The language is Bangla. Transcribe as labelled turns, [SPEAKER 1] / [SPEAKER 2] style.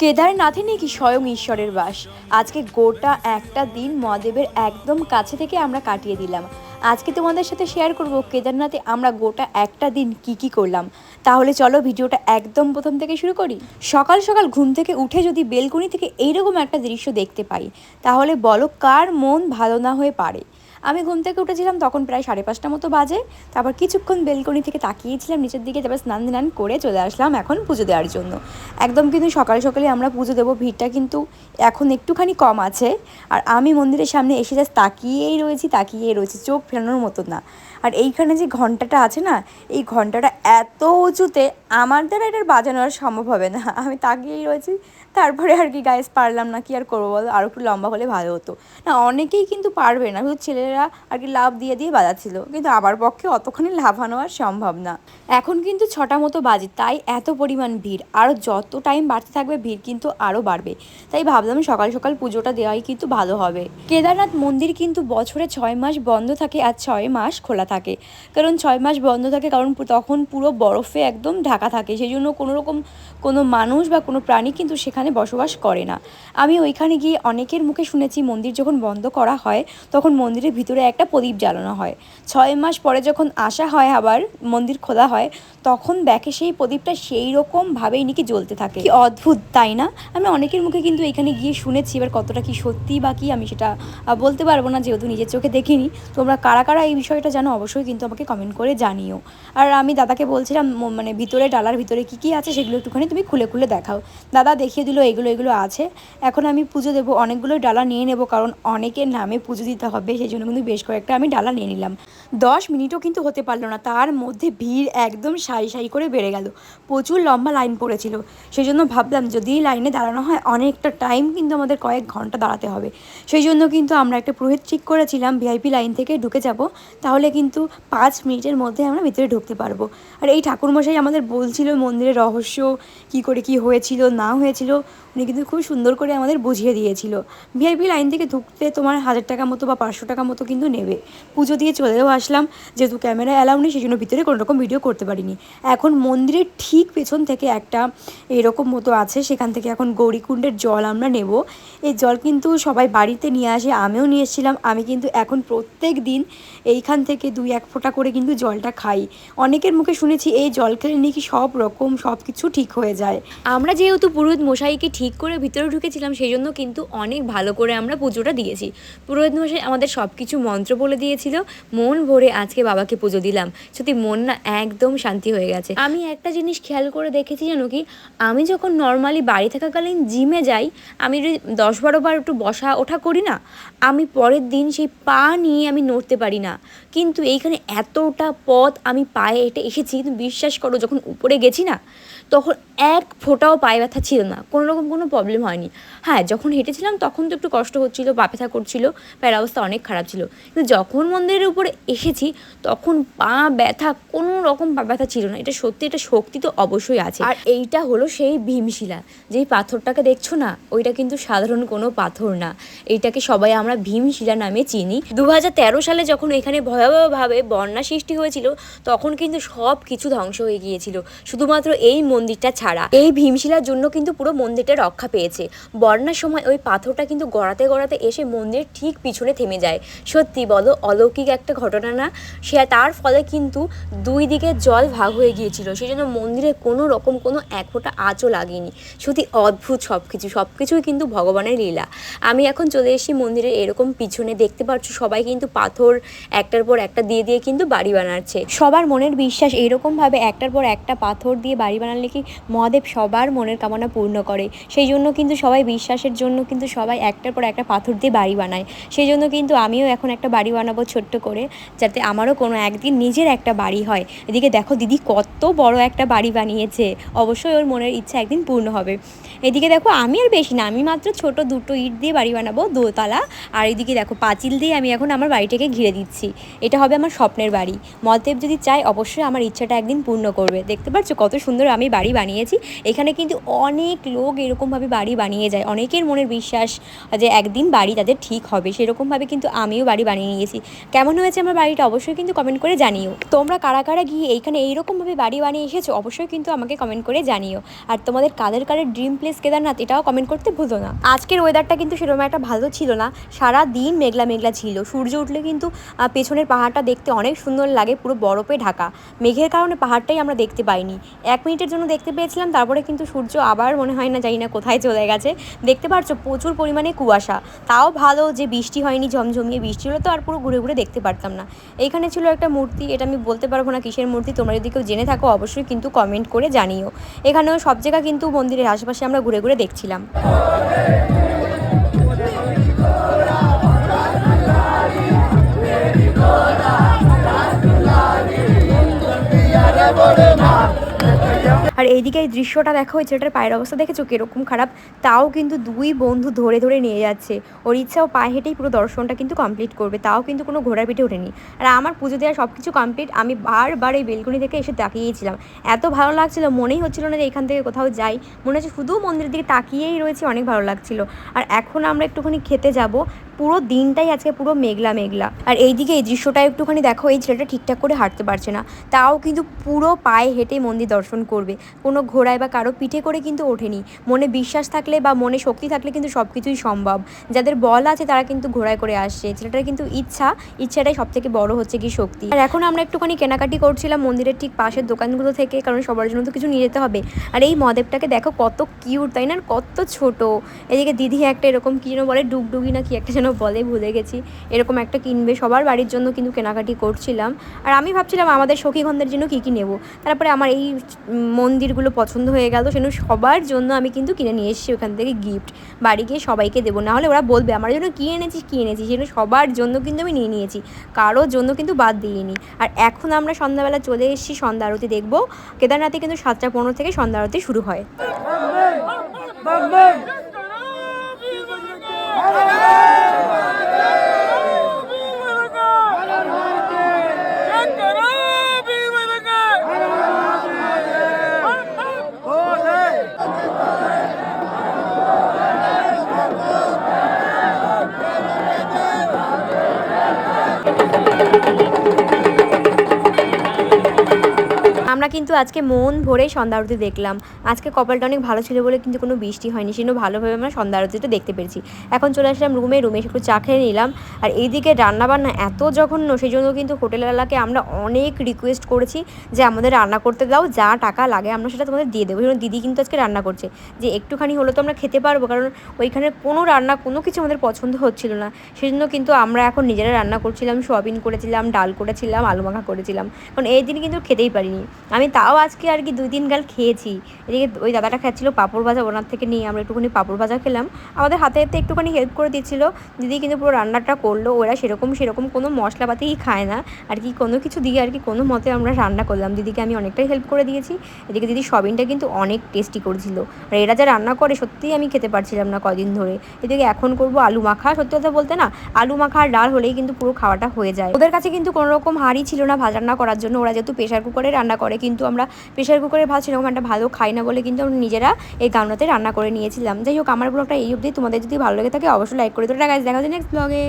[SPEAKER 1] কেদারনাথে নাকি স্বয়ং ঈশ্বরের বাস। আজকে গোটা একটা দিন মহাদেবের একদম কাছে থেকে আমরা কাটিয়ে দিলাম। আজকে তোমাদের সাথে শেয়ার করব কেদারনাথে আমরা গোটা একটা দিন কি কি করলাম। তাহলে চলো ভিডিওটা একদম প্রথম থেকে শুরু করি। সকাল সকাল ঘুম থেকে উঠে যদি বেলকনি থেকে এইরকম একটা দৃশ্য দেখতে পাই, তাহলে বলো কার মন ভালো না হয়ে পারে। আমি ঘুম থেকে উঠেছিলাম তখন প্রায় সাড়ে পাঁচটা মতো বাজে। তারপর কিছুক্ষণ বেলকনি থেকে তাকিয়েছিলাম, নিচের দিকে তারপর স্নান ধান করে চলে আসলাম এখন পুজো দেওয়ার জন্য। একদম কিন্তু সকালে সকালে আমরা পুজো দেবো, ভিড়টা কিন্তু এখন একটুখানি কম আছে। আর আমি মন্দিরের সামনে এসে জাস্ট তাকিয়েই রয়েছি তাকিয়েই রয়েছি, চোখ ফেরানোর মতো না। আর এইখানে যে ঘন্টাটা আছে না, এই ঘন্টাটা এত উঁচুতে আমার দ্বারা এটার বাজানো আর সম্ভব হবে না। আমি তাকিয়েই রয়েছি তারপরে আর কি গাইস পারলাম না, কি আর করব বলো? আরও একটু লম্বা হলে ভালো হতো। না, অনেকেই কিন্তু পারবে না। শুধু ছেলেরা আর কি লাভ দিয়ে দিয়ে বাজাচ্ছিল। কিন্তু আমার পক্ষে অতখানি লাফানো আর সম্ভব না। এখন কিন্তু ছটা মতো বাজে, তাই এত পরিমাণ ভিড়। আরও যত টাইম বাড়তে থাকবে, ভিড় কিন্তু আরও বাড়বে। তাই ভাবলাম সকাল সকাল পুজোটা দেওয়াই কিন্তু ভালো হবে। কেদারনাথ মন্দির কিন্তু বছরে ছয় মাস বন্ধ থাকে আর ছয় মাস খোলা থাকে। কারণ ছয় মাস বন্ধ থাকে কারণ তখন পুরো বরফে একদম ঢাকা থাকে। সেই জন্য কোনো রকম কোনো মানুষ বা কোনো প্রাণী কিন্তু সেখানে বসবাস করে না। আমি ওইখানে গিয়ে অনেকের মুখে শুনেছি মন্দির যখন বন্ধ করা হয়, তখন মন্দিরের ভিতরে একটা প্রদীপ জ্বালানো হয়। ছয় মাস পরে যখন আসা হয় আবার মন্দির খোলা হয়, তখন দেখে সেই প্রদীপটা সেই রকমভাবেই নাকি জ্বলতে থাকে। কি অদ্ভুত, তাই না? আমি অনেকের মুখে কিন্তু এখানে গিয়ে শুনেছি এবার কতটা কি সত্যি বা কি, আমি সেটা বলতে পারব না যেহেতু নিজের চোখে দেখিনি। তোমরা কারা কারা এই বিষয়টা জানো অবশ্যই কিন্তু আমাকে কমেন্ট করে জানিও। আর আমি দাদাকে বলছিলাম মানে ভিতরে, ডালার ভিতরে কি কি আছে সেগুলো একটুখানি তুমি খুলে খুলে দেখাও। দাদা দেখিয়ে দিল এগুলো এগুলো আছে। এখন আমি পুজো দেবো। অনেকগুলো ডালা নিয়ে নেব, কারণ অনেকের নামে পুজো দিতে হবে, সেই জন্য কিন্তু বেশ কয়েকটা আমি ডালা নিয়ে নিলাম। দশ মিনিটও কিন্তু হতে পারল না, তার মধ্যে ভিড় একদম সারি সারি করে বেড়ে গেল। প্রচুর লম্বা লাইন পড়েছিল। সেই জন্য ভাবলাম, যদি লাইনে দাঁড়ানো হয়, অনেকটা টাইম কিন্তু আমাদের কয়েক ঘণ্টা দাঁড়াতে হবে। সেই জন্য কিন্তু আমরা একটা পুরোহিত ঠিক করেছিলাম, ভিআইপি লাইন থেকে ঢুকে যাব। তাহলে কিন্তু পাঁচ মিনিটের মধ্যে আমরা ভিতরে ঢুকতে পারব। আর এই ঠাকুরমশাই আমাদের বলছিল, মন্দিরের রহস্য, কি করে, কি হয়েছিল, না হয়েছিল। উনি কিন্তু খুব সুন্দর করে আমাদের বুঝিয়ে দিয়েছিল। ভিআইপি লাইন থেকে ঢুকতে তোমার হাজার টাকা মতো বা পাঁচশো টাকা মতো কিন্তু নেবে। পুজো দিয়ে চলেও আসলাম, যেহেতু ক্যামেরা অ্যালাউ নেই সেই জন্য ভিতরে কোনো রকম ভিডিও করতে পারিনি। এখন মন্দিরের ঠিক পেছন থেকে একটা এরকম মতো আছে, সেখান থেকে এখন গৌরীকুণ্ডের জল আমরা নেব। এই জল কিন্তু সবাই বাড়িতে নিয়ে আসে, আমিও নিয়ে এসেছিলাম। আমি কিন্তু এখন প্রত্যেক দিন এইখান থেকে দুই এক ফোঁটা করে কিন্তু জলটা খাই। অনেকের মুখে শুনেছি, এই জল খেলে নাকি সব রকম সব কিছু ঠিক হয়ে যায়? আমরা যেহেতু পুরোহিত মশাইকে ঠিক করে ভিতরে ঢুকেছিলাম সেই জন্য কিন্তু অনেক ভালো করে আমরা পুজোটা দিয়েছি। পুরোহিত মশাই আমাদের সব কিছু মন্ত্র বলে দিয়েছিল, মন ভরে আজকে বাবাকে পুজো দিলাম। সত্যি মন না একদম শান্তি হয়ে গেছে। আমি একটা জিনিস খেয়াল করে দেখেছি জানো কি, আমি যখন নর্মালি বাড়ি থাকাকালীন জিমে যাই, আমি দশ বারো বার একটু বসা ওঠা করি না, আমি পরের দিন সেই পা নিয়ে আমি নড়তে পারি না। কিন্তু এইখানে এতটা পথ আমি পায়ে হেঁটে এসেছি, তুমি বিশ্বাস করো যখন উপরে গেছি না তখন এক ফোঁটাও পায়ে ব্যথা ছিল না। কোনো রকম কোনো প্রবলেম হয়নি। হ্যাঁ যখন হেঁটেছিলাম তখন তো একটু কষ্ট হচ্ছিল, পা ব্যথা করছিল, পায়ের অবস্থা অনেক খারাপ ছিল। কিন্তু যখন মন্দিরের উপরে এসেছি, তখন পা ব্যথা কোনো রকম পা ব্যথা ছিল না। এটা সত্যি, এটা শক্তি তো অবশ্যই আছে। আর এইটা হলো সেই ভীমশিলা। যেই পাথরটাকে দেখছ না, ওইটা কিন্তু সাধারণ কোনো পাথর না। এইটাকে সবাই আমরা ভীমশিলা নামে চিনি। দু হাজার তেরো সালে যখন এখানে ভয়াবহভাবে বন্যা সৃষ্টি হয়েছিল, তখন কিন্তু সব কিছু ধ্বংস হয়ে গিয়েছিল। শুধুমাত্র এই মন্দিরটা ছাড়া। এই ভীমশিলার জন্য কিন্তু পুরো মন্দিরটা রক্ষা পেয়েছে। বর্ণার সময় ওই পাথরটা কিন্তু গড়াতে গড়াতে এসে মন্দিরের ঠিক পিছনে থেমে যায়। সত্যি বলো, অলৌকিক একটা ঘটনা না? সে তার ফলে কিন্তু দুই দিকে জল ভাগ হয়ে গিয়েছিল। সেই জন্য মন্দিরে কোনো রকম কোনো এক ফোঁটা আঁচও লাগেনি। সত্যি অদ্ভুত সব কিছু সব কিছুই কিন্তু ভগবানের লীলা। আমি এখন চলে এসেছি মন্দিরের এরকম পিছনে। দেখতে পাচ্ছ সবাই কিন্তু পাথর একটার পর একটা দিয়ে দিয়ে কিন্তু বাড়ি বানাচ্ছে। সবার মনের বিশ্বাস এরকমভাবে একটার পর একটা পাথর দিয়ে বাড়ি বানালে কি মহাদেব সবার মনের কামনা পূর্ণ করে। সেই জন্য কিন্তু সবাই বিশ্বাসের জন্য কিন্তু সবাই একটার পর একটা পাথর দিয়ে বাড়ি বানায়। সেই জন্য কিন্তু আমিও এখন একটা বাড়ি বানাবো ছোট্ট করে, যাতে আমারও কোনো একদিন নিজের একটা বাড়ি হয়। এদিকে দেখো দিদি কত বড় একটা বাড়ি বানিয়েছে। অবশ্যই ওর মনের ইচ্ছা একদিন পূর্ণ হবে। এদিকে দেখো আমি আর বেশি না, আমি মাত্র ছোট দুটো ইট দিয়ে বাড়ি বানাবো, দোতলা। আর এদিকে দেখো পাঁচিল দিয়ে আমি এখন আমার বাড়িটাকে ঘিরে দিচ্ছি। এটা হবে আমার স্বপ্নের বাড়ি। মলদেব যদি চায় অবশ্যই আমার ইচ্ছাটা একদিন পূর্ণ করবে। দেখতে পাচ্ছ কত সুন্দর আমি বাড়ি বানিয়েছি। এখানে কিন্তু অনেক লোক এরকমভাবে বাড়ি বানিয়ে যায়। অনেকের মনের বিশ্বাস যে একদিন বাড়ি তাদের ঠিক হবে। সেরকমভাবে কিন্তু আমিও বাড়ি বানিয়ে নিয়েছি। কেমন হয়েছে আমার বাড়িটা অবশ্যই কিন্তু কমেন্ট করে জানিও। তোমরা কারা কারা গিয়ে এইখানে এইরকমভাবে বাড়ি বানিয়ে এসেছ অবশ্যই কিন্তু আমাকে কমেন্ট করে জানিও। আর তোমাদের কাদের কাদের ড্রিম প্লেস কেদারনাথ এটাও কমেন্ট করতে ভুলো না। আজকের ওয়েদারটা কিন্তু সেরকম একটা ভালো ছিল না। সারা দিন মেঘলা মেঘলা ছিল। সূর্য উঠলে কিন্তু পেছনের পাহাড়টা দেখতে অনেক সুন্দর লাগে পুরো বরফে ঢাকা। মেঘের কারণে পাহাড়টাই আমরা দেখতে পাইনি। এক মিনিটের জন্য দেখতে পেয়েছিলাম, তারপরে কিন্তু সূর্য আবার মনে হয় না জানি না কোথায় চলে গেছে। দেখতে পারছ প্রচুর পরিমাণে কুয়াশা। তাও ভালো যে বৃষ্টি হয়নি, ঝমঝমিয়ে বৃষ্টি হলে, তো আর পুরো ঘুরে ঘুরে দেখতে পারতাম না। এখানে ছিল একটা মূর্তি, এটা আমি বলতে পারব না কিসের মূর্তি, তোমরা যদি কেউ জেনে থাকো অবশ্যই কিন্তু কমেন্ট করে জানিও। এখানেও সব জায়গা কিন্তু মন্দিরের আশেপাশে আমরা ঘুরে ঘুরে দেখছিলাম। এইদিকে এই দৃশ্যটা দেখো ওই ছেলেটার পায়ের অবস্থা দেখেছ কীরকম খারাপ, তাও কিন্তু দুই বন্ধু ধরে ধরে নিয়ে যাচ্ছে। ওর ইচ্ছা, ও পায়ে হেঁটেই পুরো দর্শনটা কিন্তু কমপ্লিট করবে, তাও কিন্তু কোনো ঘোড়ার পিঠে ওঠেনি। আর আমার পুজো দেওয়া সব কিছু কমপ্লিট আমি বারবার এই বেলকনি থেকে এসে তাকিয়েছিলাম। এত ভালো লাগছিল, মনেই হচ্ছিল না যে এখান থেকে কোথাও যাই। মনে হচ্ছে শুধু মন্দিরের দিকে তাকিয়েই রয়েছে, অনেক ভালো লাগছিল। আর এখন আমরা একটুখানি খেতে যাব পুরো দিনটাই আজকে পুরো মেঘলা মেঘলা। আর এইদিকে এই দৃশ্যটা একটুখানি দেখো, এই ছেলেটা ঠিকঠাক করে হাঁটতে পারছে না। তাও কিন্তু পুরো পায়ে হেঁটে মন্দির দর্শন করবে। কোনো ঘোড়ায় বা কারও পিঠে করে কিন্তু ওঠেনি। মনে বিশ্বাস থাকলে বা মনে শক্তি থাকলে কিন্তু সব কিছুই সম্ভব। যাদের বল আছে তারা কিন্তু ঘোড়ায় করে আসছে। ছেলেটার কিন্তু ইচ্ছা, ইচ্ছাটাই সব থেকে বড় হচ্ছে কি শক্তি। আর এখন আমরা একটুখানি কেনাকাটি করছিলাম মন্দিরের ঠিক পাশের দোকানগুলো থেকে, কারণ সবার জন্য তো কিছু নিয়ে যেতে হবে। আর এই মদেবটাকে দেখো কত কিউট তাই না? কত ছোট। এদিকে দিদি একটা এরকম কি যেন বলে, ডুগডুগি না কি একটা যেন বলে ভুলে গেছি। এরকম একটা কিনবে, সবার বাড়ির জন্য কিন্তু কেনাকাটি করছিলাম। আর আমি ভাবছিলাম আমাদের সখীগন্ধের জন্য কী কী নেব? তারপরে আমার এই মন্দিরগুলো পছন্দ হয়ে গেল, সেজন্য সবার জন্য আমি কিন্তু কিনে নিয়ে এসেছি ওখান থেকে গিফট বাড়ি গিয়ে সবাইকে দেবো, না হলে ওরা বলবে, আমার জন্য কী এনেছিস কী এনেছিস? সেজন্য সবার জন্য কিন্তু আমি নিয়ে নিয়েছি। কারোর জন্য কিন্তু বাদ দিইনি। আর এখন আমরা সন্ধ্যাবেলা চলে এসেছি সন্ধ্যা আরতি দেখব। কেদারনাথে কিন্তু সাতটা পনেরো থেকে সন্ধ্যা আরতি শুরু হয়। আমরা কিন্তু আজকে মন ভরে সন্ধ্যা আরতি দেখলাম। আজকে কপালটা অনেক ভালো ছিল বলে কিন্তু কোনো বৃষ্টি হয়নি, সেজন্য ভালোভাবে আমরা সন্ধ্যা আরতিটা দেখতে পেরেছি। এখন চলে আসলাম রুমে রুমে একটু চা খেয়ে নিলাম। আর এইদিকে রান্নাবান্না এত জঘন্য সেই জন্য কিন্তু হোটেলওয়ালাকে আমরা অনেক রিকোয়েস্ট করেছি যে আমাদের রান্না করতে দাও, যা টাকা লাগে আমরা সেটা তোমাদের দিয়ে দেবো। সেজন্য দিদি কিন্তু আজকে রান্না করছে। যে একটুখানি হলো তো আমরা খেতে পারব, কারণ ওইখানে কোনো রান্না, কোনো কিছু আমাদের পছন্দ হচ্ছিল না। সেজন্য কিন্তু আমরা এখন নিজেরা রান্না করছিলাম, সোয়াবিন করেছিলাম, ডাল করেছিলাম, আলু মাখা করেছিলাম। কারণ এই দিন কিন্তু খেতেই পারিনি। আমি তাও আজকে আর কি দুই তিন গাল খেয়েছি। এদিকে ওই দাদাটা খাচ্ছিল পাঁপড় ভাজা ওনার থেকে নিয়ে আমরা একটুখানি পাঁপড় ভাজা খেলাম। আমাদের হাতে হাতে একটুখানি হেল্প করে দিচ্ছিল। দিদি কিন্তু পুরো রান্নাটা করল, ওরা সেরকম সেরকম কোনো মশলাপাতিই খায় না। আর কি কোনো কিছু দিয়ে আর কি কোনো মতে আমরা রান্না করলাম। দিদিকে আমি অনেকটাই হেল্প করে দিয়েছি। এদিকে দিদি সবিনটা কিন্তু অনেক টেস্টি করেছিল। আর এরা যা রান্না করে সত্যিই আমি খেতে পারছিলাম না কদিন ধরে। এদিকে এখন করব আলু মাখা। সত্যি কথা বলতে না, আলু মাখা আর ডাল হলেই কিন্তু পুরো খাওয়াটা হয়ে যায়। ওদের কাছে কিন্তু কোনো রকম হাঁড়ি ছিল না ভাত রান্না করার জন্য। ওরা যেহেতু প্রেশার কুকারে রান্না করে কিন্তু আমরা প্রেশার কুকারে ভাত, সেরকম একটা ভালো খাই না বলে কিন্তু আমরা নিজেরা এই গামলাতে রান্না করে নিয়েছিলাম। যাই হোক, আমার ব্লগটা এই অবধি। তোমাদের যদি ভালো লেগে থাকে, অবশ্যই লাইক করে তো গাছ দেখা যায় নেক্সট ব্লগে